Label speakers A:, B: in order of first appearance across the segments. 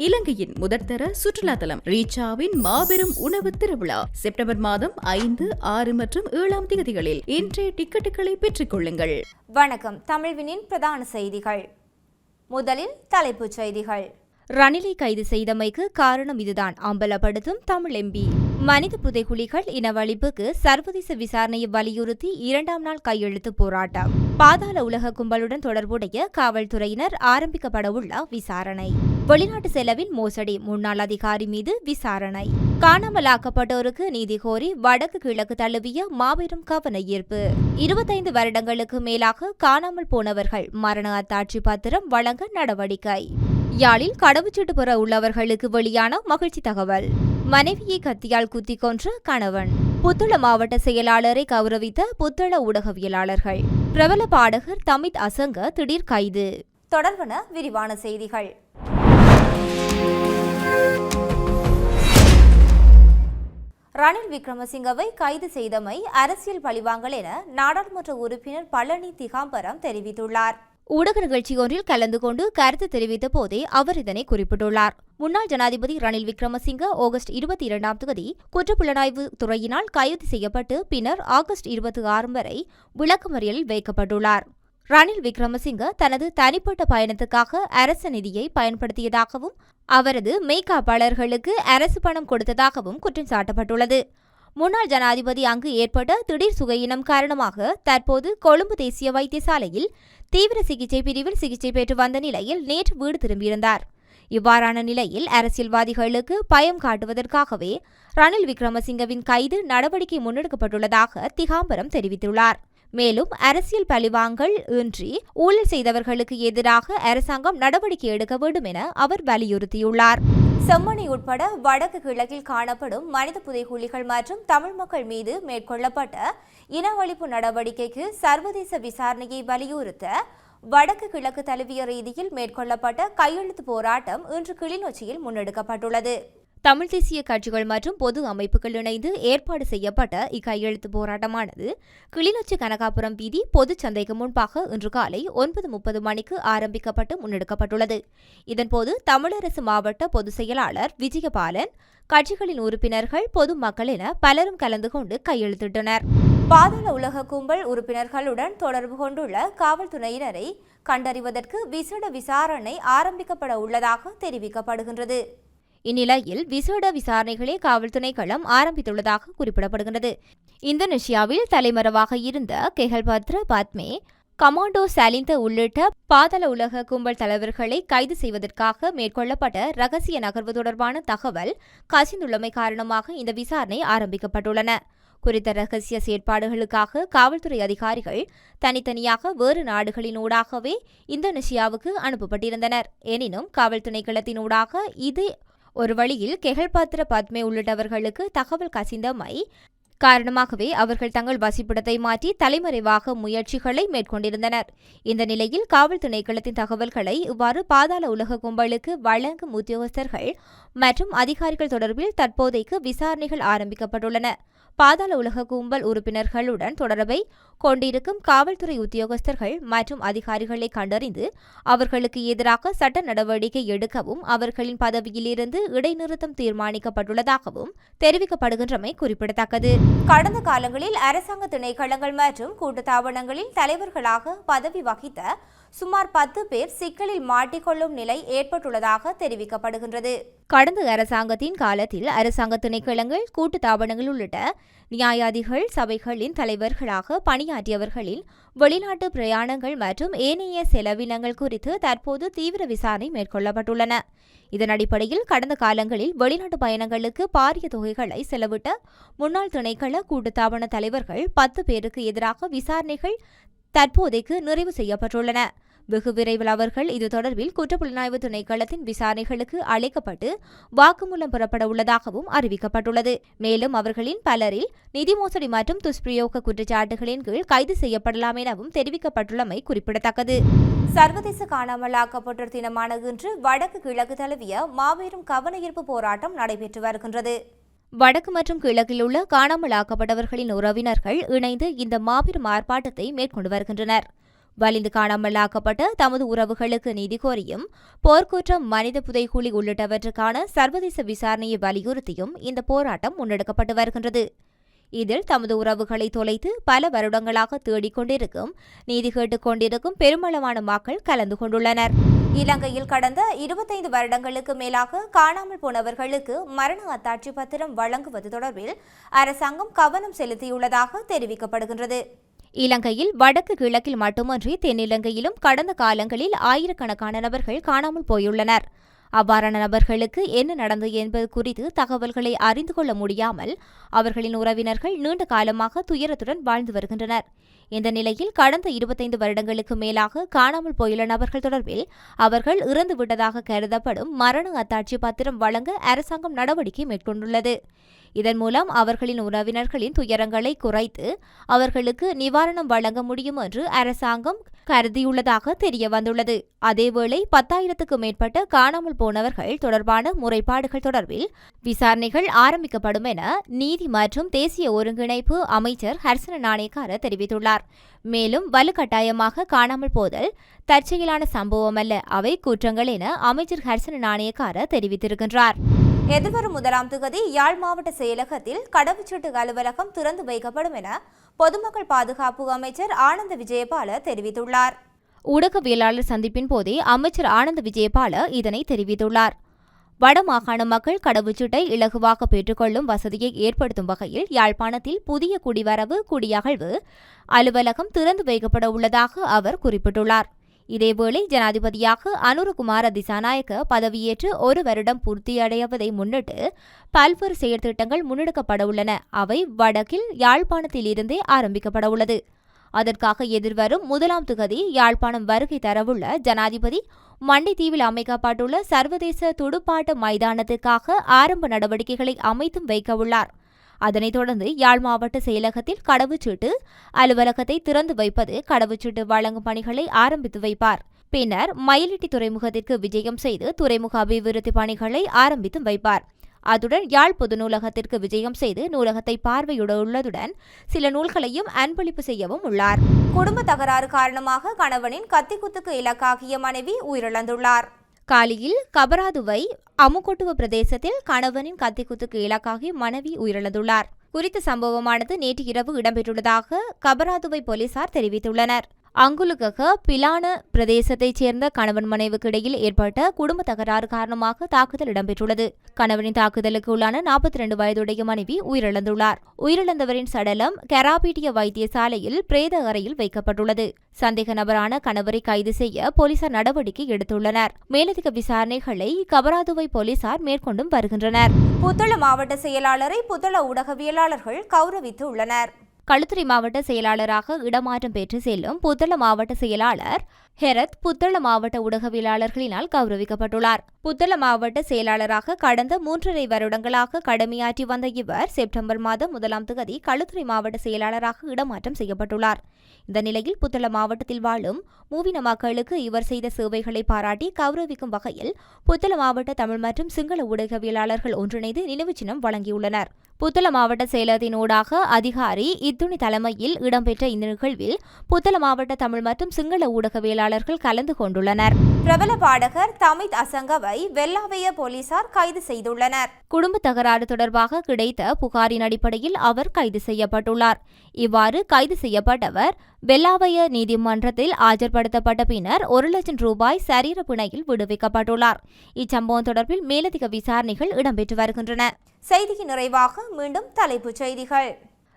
A: இலங்கையின் முதற்தர சுற்றுலா தலம் ரீச்சாவின் மாபெரும் உணவு திருவிழா. செப்டம்பர் மாதம் ஐந்து ஆறு மற்றும் ஏழாம் தேதிகளில் இன்றைய டிக்கெட்டுகளை பெற்றுக் கொள்ளுங்கள்.
B: வணக்கம். தமிழ்வினின் பிரதான செய்திகள். முதலில் தலைப்புச் செய்திகள்.
C: ரணிலை கைது செய்தமைக்கு காரணம் இதுதான். அம்பலப்படுத்தும் தமிழ் எம்பி. மனித புதைகுழிகள் இனவழிப்புக்கு சர்வதேச விசாரணையை வலியுறுத்தி இரண்டாம் நாள் கையெழுத்து போராட்டம். பாதாள உலக கும்பலுடன் தொடர்புடைய காவல்துறையினர் ஆரம்பிக்கப்படவுள்ள விசாரணை. வெளிநாட்டு செலவின் மோசடி முன்னாள் அதிகாரி மீது விசாரணை. காணாமலாக்கப்பட்டோருக்கு நீதி கோரி வடக்கு கிழக்கு தழுவிய மாபெரும் கவன ஈர்ப்பு. இருபத்தைந்து வருடங்களுக்கு மேலாக காணாமல் போனவர்கள் மரண அத்தாட்சி பத்திரம் வழங்க நடவடிக்கை. யாழில் கடவுச்சீட்டு பெற உள்ளவர்களுக்கு வெளியான மகிழ்ச்சி தகவல். மனைவியை கத்தியால் குத்தி கொன்ற கணவன். புத்தள மாவட்ட செயலாளரை கௌரவித்த புத்தள ஊடகவியலாளர்கள். பிரபல பாடகர் தமித் அசங்க திடீர் கைது.
B: தொடர்பன விரிவான செய்திகள். ரணில் விக்ரமசிங்கவை கைது செய்தமை அரசியல் பழிவாங்கல் என நாடாளுமன்ற உறுப்பினர் பழனி திகாம்பரம் தெரிவித்துள்ளார்.
C: ஊடக நிகழ்ச்சி ஒன்றில் கலந்து கொண்டு கருத்து தெரிவித்த போதே அவர் இதனை குறிப்பிட்டுள்ளார். முன்னாள் ஜனாதிபதி ரணில் விக்ரமசிங்க ஆகஸ்ட் இருபத்தி இரண்டாம் தேதி குற்றப்புலனாய்வு துறையினால் கைது செய்யப்பட்டு பின்னர் ஆகஸ்ட் இருபத்தி ஆறு வரை விளக்கமறியலில் வைக்கப்பட்டுள்ளார். ரணில் விக்ரமசிங்க தனது தனிப்பட்ட பயணத்துக்காக அரசு நிதியை பயன்படுத்தியதாகவும் அவரது மெய்காப்பாளர்களுக்கு அரசு பணம் கொடுத்ததாகவும் குற்றம் சாட்டப்பட்டுள்ளது. முன்னாள் ஜனாதிபதி அங்கு ஏற்பட்ட திடீர் சுகையினம் காரணமாக தற்போது கொழும்பு தேசிய வைத்தியசாலையில் தீவிர சிகிச்சை பிரிவில் சிகிச்சை பெற்று வந்த நிலையில் நேற்று வீடு திரும்பியிருந்தார். இவ்வாறான நிலையில் அரசியல்வாதிகளுக்கு பயம் காட்டுவதற்காகவே ரணில் விக்ரமசிங்கவின் கைது நடவடிக்கை முன்னெடுக்கப்பட்டுள்ளதாக திகாம்பரம் தெரிவித்துள்ளார். மேலும் அரசியல் பழிவாங்கல் இன்றி ஊழல் செய்தவர்களுக்கு எதிராக அரசாங்கம் நடவடிக்கை எடுக்க வேண்டும் என அவர் வலியுறுத்தியுள்ளார்.
B: செம்மணி உட்பட வடக்கு கிழக்கில் காணப்படும் மனித புதைகுழிகள் மற்றும் தமிழ் மக்கள் மீது மேற்கொள்ளப்பட்ட இனவழிப்பு நடவடிக்கைக்கு சர்வதேச விசாரணையை வலியுறுத்த வடக்கு கிழக்கு தழுவிய ரீதியில் மேற்கொள்ளப்பட்ட கையெழுத்து போராட்டம் இன்று கிளிநொச்சியில் முன்னெடுக்கப்பட்டுள்ளது.
C: தமிழ் தேசிய கட்சிகள் மற்றும் பொது அமைப்புகள் இணைந்து ஏற்பாடு செய்யப்பட்ட இக்கையெழுத்து போராட்டமானது கிளிநொச்சி கனகாபுரம் வீதி பொதுச் சந்தைக்கு முன்பாக இன்று காலை ஒன்பது முப்பது மணிக்கு ஆரம்பிக்கப்பட்டு முன்னெடுக்கப்பட்டுள்ளது. இதன்போது தமிழரசு மாவட்ட பொதுச் செயலாளர் விஜயபாலன் கட்சிகளின் உறுப்பினர்கள் பொதுமக்கள் என பலரும் கலந்து கொண்டு கையெழுத்திட்டனர்.
B: பாதாள உலக கும்பல் உறுப்பினர்களுடன் தொடர்பு கொண்டுள்ள காவல்துறையினரை கண்டறிவதற்கு விசேட விசாரணை ஆரம்பிக்கப்பட உள்ளதாக தெரிவிக்கப்படுகின்றது.
C: இந்நிலையில் விசேட விசாரணைகளை காவல்துறை களம் ஆரம்பித்துள்ளதாக குறிப்பிடப்படுகிறது இந்தோனேஷியாவில் தலைமறைவாக இருந்த கெஹல்பத்ர பத்மே கமாண்டோ சாலிந்த உள்ளிட்ட பாதாள உலக கும்பல் தலைவர்களை கைது செய்வதற்காக மேற்கொள்ளப்பட்ட ரகசிய நகர்வு தொடர்பான தகவல் கசிந்துள்ளமை காரணமாக இந்த விசாரணை ஆரம்பிக்கப்பட்டுள்ளன. குறித்த ரகசிய செயற்பாடுகளுக்காக காவல்துறை அதிகாரிகள் தனித்தனியாக வேறு நாடுகளினூடாகவே இந்தோனேஷியாவுக்கு அனுப்பப்பட்டிருந்தனர். எனினும் காவல் ஊடாக இது ஒரு வழியில் கெகல்பாத்திர பத்மே உள்ளிட்டவர்களுக்கு தகவல் கசிந்தமை காரணமாகவே அவர்கள் தங்கள் வசிப்பிடத்தை மாற்றி தலைமறைவாக முயற்சிகளை மேற்கொண்டிருந்தனர். இந்த நிலையில் காவல் திணைக்களத்தின் தகவல்களை இவ்வாறு பாதாள உலக கும்பலுக்கு வழங்கும் உத்தியோகஸ்தர்கள் மற்றும் அதிகாரிகள் தொடர்பில் தற்போதைக்கு விசாரணைகள் ஆரம்பிக்கப்பட்டுள்ளன. பாதாள உலக கும்பல் உறுப்பினர்களுடன் தொடர்பை கொண்டிருக்கும் காவல்துறை உத்தியோகஸ்தர்கள் மற்றும் அதிகாரிகளை கண்டறிந்து அவர்களுக்கு எதிராக சட்ட நடவடிக்கை எடுக்கவும் அவர்களின் பதவியிலிருந்து இடைநிறுத்தம் தீர்மானிக்கப்பட்டுள்ளதாகவும் தெரிவிக்கப்படுகின்றமை குறிப்பிடத்தக்கது.
B: கடந்த காலங்களில் அரசாங்க திணைக்களங்கள் மற்றும் கூட்டுத்தாபனங்களில் தலைவர்களாக பதவி வகித்த சுமார் பத்து பேர் சிக்கலில் மாட்டிக்கொள்ளும் நிலை ஏற்பட்டுள்ளதாக தெரிவிக்கப்படுகின்றது.
C: கடந்த அரசாங்கத்தின் காலத்தில் அரசாங்க திணைக்களங்கள் கூட்டுத்தாபனங்கள் உள்ளிட்ட நியாயாதிகள் சபைகளின் தலைவர்களாக பணியாற்றியவர்களின் வெளிநாட்டு பிரயாணங்கள் மற்றும் ஏனைய செலவினங்கள் குறித்து தற்போது தீவிர விசாரணை மேற்கொள்ளப்பட்டுள்ளன. இதன் அடிப்படையில் கடந்த காலங்களில் வெளிநாட்டு பயணங்களுக்கு பாரிய தொகைகளை செலவிட்ட முன்னாள் திணைக்கள கூட்டுத்தாபன தலைவர்கள் பத்து பேருக்கு எதிராக விசாரணைகள் தற்போதைக்கு நிறைவு செய்யப்பட்டுள்ளன. வெகு விரைவில் அவர்கள் இது தொடர்பில் குற்றப்புலனாய்வு திணைக்களத்தின் விசாரணைகளுக்கு அழைக்கப்பட்டு வாக்குமூலம் பெறப்பட உள்ளதாகவும் அறிவிக்கப்பட்டுள்ளது. மேலும் அவர்களின் பலரில் நிதி மோசடி மற்றும் துஷ்பிரயோக குற்றச்சாட்டுகளின் கீழ் கைது செய்யப்படலாம் எனவும் தெரிவிக்கப்பட்டுள்ளமை குறிப்பிடத்தக்கது.
B: சர்வதேச காணாமலாக்கப்பட்டோர் தினமான இன்று வடக்கு கிழக்கு தழுவிய மாபெரும் கவனஈர்ப்பு போராட்டம் நடைபெற்று வருகின்றது.
C: வடக்கு மற்றும் கிழக்கில் உள்ள காணாமல் ஆக்கப்பட்டவர்களின் உறவினர்கள் இணைந்து இந்த மாபெரும் ஆர்ப்பாட்டத்தை மேற்கொண்டு வருகின்றனர். வலிந்து காணாமலாக்கப்பட்ட தமது உறவுகளுக்கு நீதி கோரியும் போர்க்குற்றம் மனித புதைகுழி உள்ளிட்டவற்றுக்கான சர்வதேச விசாரணையை வலியுறுத்தியும் இந்த போராட்டம் முன்னெடுக்கப்பட்டு வருகின்றது. இதில் தமது உறவுகளை தொலைத்து பல வருடங்களாக தேடிக்கொண்டிருக்கும் நீதி கேட்டுக் கொண்டிருக்கும் பெருமளவான மக்கள் கலந்து கொண்டுள்ளனர்.
B: இலங்கையில் கடந்த இருபத்தைந்து வருடங்களுக்கு மேலாக காணாமல் போனவர்களுக்கு மரண அத்தாட்சி பத்திரம் வழங்குவது தொடர்பில் அரசாங்கம் கவனம் செலுத்தியுள்ளதாக தெரிவிக்கப்படுகின்றது.
C: இலங்கையில் வடக்கு கிழக்கில் மட்டுமன்றி தென்னிலங்கையிலும் கடந்த காலங்களில் ஆயிரக்கணக்கான நபர்கள் காணாமல் போயுள்ளனர். அவ்வாறான நபர்களுக்கு என்ன நடந்தது என்பது குறித்து தகவல்களை அறிந்து கொள்ள முடியாமல் அவர்களின் உறவினர்கள் நீண்ட காலமாக துயரத்துடன் வாழ்ந்து வருகின்றனர். இந்த நிலையில் கடந்த இருபத்தைந்து வருடங்களுக்கு மேலாக காணாமல் போயுள்ள நபர்கள் தொடர்பில் அவர்கள் இறந்து விட்டதாக கருதப்படும் மரண அத்தாட்சி பத்திரம் வழங்க அரசாங்கம் நடவடிக்கை மேற்கொண்டுள்ளது. இதன் மூலம் அவர்களின் உறவினர்களின் துயரங்களை குறைத்து அவர்களுக்கு நிவாரணம் வழங்க முடியும் என்று அரசாங்கம் கருதியுள்ளதாக தெரிய வந்துள்ளது. அதேவேளை பத்தாயிரத்துக்கு மேற்பட்ட காணாமல் போனவர்கள் தொடர்பான முறைப்பாடுகள் தொடர்பில் விசாரணைகள் ஆரம்பிக்கப்படும் என நீதி மற்றும் தேசிய ஒருங்கிணைப்பு அமைச்சர் ஹர்சன நாணயக்கார தெரிவித்துள்ளார். மேலும் வலுக்கட்டாயமாக காணாமல் போதல் தற்செயலான சம்பவம் அல்ல அவை குற்றங்கள் என அமைச்சர் ஹர்சன நாணயக்கார தெரிவித்திருக்கின்றார்.
B: எதிர்வரும் முதலாம் தொகுதி யாழ் மாவட்ட செயலகத்தில் கடவுச்சீட்டு அலுவலகம் திறந்து வைக்கப்படும் என பொதுமக்கள் பாதுகாப்பு அமைச்சர் ஆனந்த விஜயபால தெரிவித்துள்ளார்.
C: ஊடகவியலாளர் சந்திப்பின் போதே அமைச்சர் ஆனந்த விஜயபால இதனை தெரிவித்துள்ளார். வடமாகாண மக்கள் கடவுச்சீட்டை இலகுவாக பெற்றுக்கொள்ளும் வசதியை ஏற்படுத்தும் வகையில் யாழ்ப்பாணத்தில் புதிய குடிவரவு குடியகழ்வு அலுவலகம் திறந்து வைக்கப்பட உள்ளதாக அவர் குறிப்பிட்டுள்ளார். இதேவேளை ஜனாதிபதியாக அனுரகுமார திசாநாயக்க பதவியேற்று ஒரு வருடம் பூர்த்தியடைவதை முன்னிட்டு பல்வேறு செயற்திட்டங்கள் முன்னெடுக்கப்பட உள்ளன. அவை வடக்கில் யாழ்ப்பாணத்திலிருந்தே ஆரம்பிக்கப்படவுள்ளது ஆரம்பிக்கப்பட உள்ளது. அதற்காக எதிர்வரும் முதலாம் தொகுதி யாழ்ப்பாணம் வருகை தரவுள்ள ஜனாதிபதி மண்டைத்தீவில் அமைக்கப்பட்டுள்ள சர்வதேச துடுப்பாட்ட மைதானத்துக்காக ஆரம்ப நடவடிக்கைகளை அமைத்தும் வைக்கவுள்ளார் அதனைத் தொடர்ந்து யாழ் மாவட்ட செயலகத்தில் கடவுச்சீட்டு அலுவலகத்தை திறந்து வைப்பது கடவுச்சீட்டு வழங்கும் பணிகளை ஆரம்பித்து வைப்பார். பின்னர் மயிலிட்டி துறைமுகத்திற்கு விஜயம் செய்து துறைமுக அபிவிருத்தி பணிகளை ஆரம்பித்து வைப்பார். அதுடன் யாழ் பொது நூலகத்திற்கு விஜயம் செய்து நூலகத்தை பார்வையிட உள்ளதுடன் சில நூல்களையும் அன்பளிப்பு செய்யவும் உள்ளார்.
B: குடும்ப தகராறு காரணமாக கணவனின் கத்திக்குத்துக்கு இலக்காகிய மனைவி உயிரிழந்துள்ளார்.
C: காலியில் கபராதுவை அமுகொட்டுவ பிரதேசத்தில் கணவனின் கத்திக்குத்துக்கு இலக்காகி மனைவி உயிரிழந்துள்ளார். குறித்த சம்பவமானது நேற்று இரவு இடம்பெற்றுள்ளதாக கபராதுவை போலீசார் தெரிவித்துள்ளனர். அங்குலுகக பிலான பிரதேசத்தைச் சேர்ந்த கணவன் மனைவுக்கிடையில் ஏற்பட்ட குடும்ப தகராறு காரணமாக தாக்குதல் இடம்பெற்றுள்ளது. கணவனின் தாக்குதலுக்கு உள்ளான நாற்பத்தி ரெண்டு வயதுடைய மனைவி உயிரிழந்துள்ளார். உயிரிழந்தவரின் சடலம் கெராபீட்டிய வைத்தியசாலையில் பிரேத அறையில் வைக்கப்பட்டுள்ளது. சந்தேக நபரான கணவரை கைது செய்ய போலீசார் நடவடிக்கை எடுத்துள்ளனர். மேலதிக விசாரணைகளை கபராதுவை போலீசார் மேற்கொண்டும் வருகின்றனர்.
B: புத்தள மாவட்ட செயலாளரை புத்தள ஊடகவியலாளர்கள் கௌரவித்து உள்ளனர்
C: களுத்துறை மாவட்ட செயலாளராக இடமாற்றம் பெற்று செல்லும் புத்தள மாவட்ட செயலாளர் ஹெரத் புத்தள மாவட்ட ஊடகவியலாளர்களினால் கௌரவிக்கப்பட்டுள்ளார். புத்தள மாவட்ட செயலாளராக கடந்த மூன்றரை வருடங்களாக கடமையாற்றி வந்த இவர் செப்டம்பர் மாதம் முதலாம் தேதி களுத்துறை மாவட்ட செயலாளராக இடமாற்றம் செய்யப்பட்டுள்ளார். இந்த நிலையில் புத்தள மாவட்டத்தில் வாழும் மூவின மக்களுக்கு இவர் செய்த சேவைகளை பாராட்டி கௌரவிக்கும் வகையில் புத்தள மாவட்ட தமிழ் மற்றும் சிங்கள ஊடகவியலாளர்கள் ஒன்றிணைந்து நினைவு சின்னம் வழங்கியுள்ளனர். புத்தள மாவட்ட செயலகத்தின் ஊடாக அதிகாரி இத்துணி தலைமையில் இடம்பெற்ற இந்த நிகழ்வில் புத்தள மாவட்ட தமிழ் மற்றும் சிங்கள ஊடகவியலாளர் ஊடகவியலாளர்கள் கலந்து கொண்டுள்ளனர்.
B: பிரபல பாடகர் தமித் அசங்கவை வெல்லாவைய போலீசார் கைது செய்துள்ளனர்.
C: குடும்ப தகராறு தொடர்பாக கிடைத்த புகாரின் அடிப்படையில் அவர் கைது செய்யப்பட்டுள்ளார். இவ்வாறு கைது செய்யப்பட்டவர் வெல்லாவய நீதிமன்றத்தில் ஆஜர்படுத்தப்பட்ட பின்னர் ஒரு லட்சம் ரூபாய் சரீர பிணையில் விடுவிக்கப்பட்டுள்ளார். இச்சம்பவம் தொடர்பில் மேலதிக விசாரணைகள் இடம்பெற்று வருகின்றன.
B: செய்தியின் நிறைவாக மீண்டும் தலைப்புச் செய்திகள்.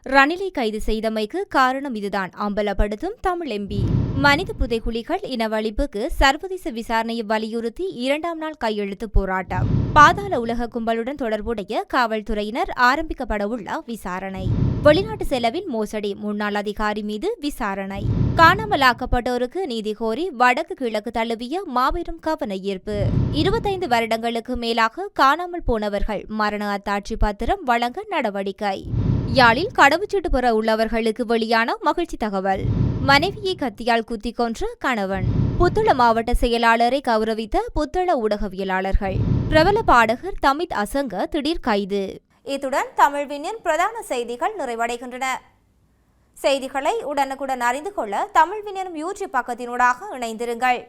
C: ரணிலை கைது செய்தமைக்கு காரணம் இதுதான். அம்பலப்படுத்தும் தமிழ் எம்பி. மனித புதைகுலிகள் இனவழிப்புக்கு சர்வதேச விசாரணையை வலியுறுத்தி இரண்டாம் நாள் கையெழுத்து போராட்டம். பாதாள உலக கும்பலுடன் தொடர்புடைய காவல்துறையினர் ஆரம்பிக்கப்படவுள்ள விசாரணை. வெளிநாட்டு செலவின் மோசடி முன்னாள் அதிகாரி மீது விசாரணை. காணாமலாக்கப்பட்டோருக்கு நீதி கோரி வடக்கு கிழக்கு தழுவிய மாபெரும் கவன ஈர்ப்பு. இருபத்தைந்து வருடங்களுக்கு மேலாக காணாமல் போனவர்கள் மரண அத்தாட்சி பத்திரம் வழங்க நடவடிக்கை. யாழில் கடவுச்சீட்டு பெற உள்ளவர்களுக்கு வெளியான மகிழ்ச்சி தகவல். மனைவியை கத்தியால் குத்திக் கொன்ற கணவன். புத்தள மாவட்ட செயலாளரை கௌரவித்த புத்தள ஊடகவியலாளர்கள். பிரபல பாடகர் தமித் அசங்க திடீர் கைது.
B: இத்துடன் தமிழ்வினின் பிரதான செய்திகள் நிறைவடைகின்றன.
C: செய்திகளை உடனுக்குடன் அறிந்து கொள்ள தமிழ் யூடியூப் பக்கத்தினூடாக இணைந்திருங்கள்.